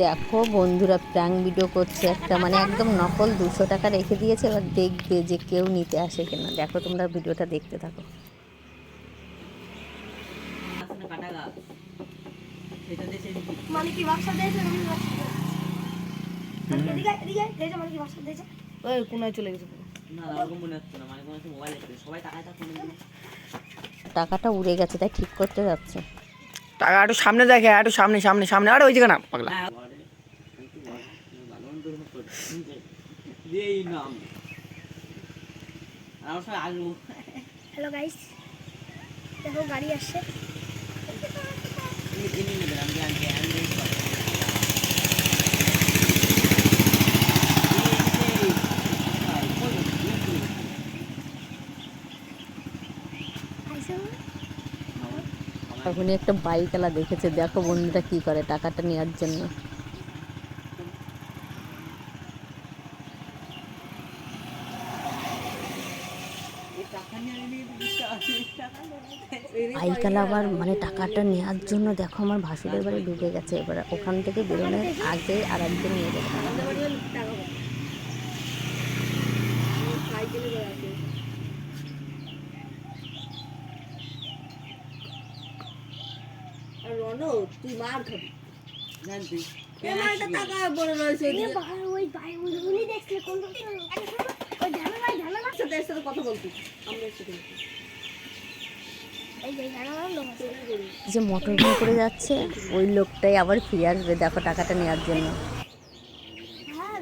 দেখো বন্ধুরা prank video করছে একটা মানে একদম নকল দুশো টাকা রেখে দিয়েছে এবার দেখবে যে কেউ নিতে আসে কিনা। দেখো তোমরা ভিডিওটা দেখতে থাকো। মানে মানে মনে মানে টাকাটা উড়ে গেছে তাই ঠিক করতে যাচ্ছে। টাকা একটু সামনে দেখে একটু সামনে সামনে সামনে আর ওই জায়গা না পাগলা হ্যালো গাইস দেখো, গাড়ি আসছে। কিনে একটা বাইকওয়ালা দেখেছে। দেখো বন্ধুরা কি করে টাকাটা নেওয়ার জন্য। বাইকওয়ালা আবার মানে টাকাটা নেওয়ার জন্য দেখো আমার ভাসুরের বাড়ি ঢুকে গেছে। এবার ওখান থেকে বেরোনোর আগে আর একদিন নিয়ে যাবে। তুই মার খাবি। জানতি এ ভাই ওই ভাই ওই উনি দেখছিল কোন ওই ধানা ভাই ধানা না সাথে কথা বলতি আমরা একসাথে এই যে মোটর ভ্যান করে যাচ্ছে ওই লোকটাই আবার ফিরে আসবে দেখো টাকাটা নেওয়ার জন্য। হ্যাঁ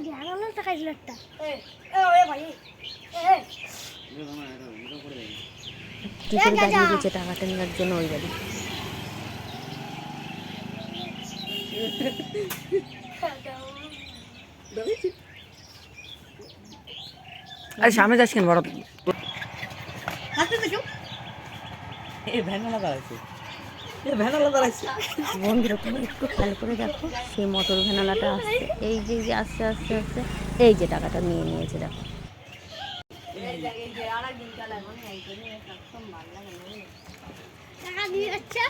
টাকাটা নেওয়ার জন্য ওই বাড়ি? আরে সামনে যাস কেন বড় বন্ধুরা তুমি একটু খেয়াল করে দেখো সেই মোটর ভ্যানালাটা আসছে। এই যে এই যে আস্তে আস্তে আস্তে এই যে টাকাটা নিয়ে নিয়েছে দেখো। টাকা দিয়ে যাচ্ছে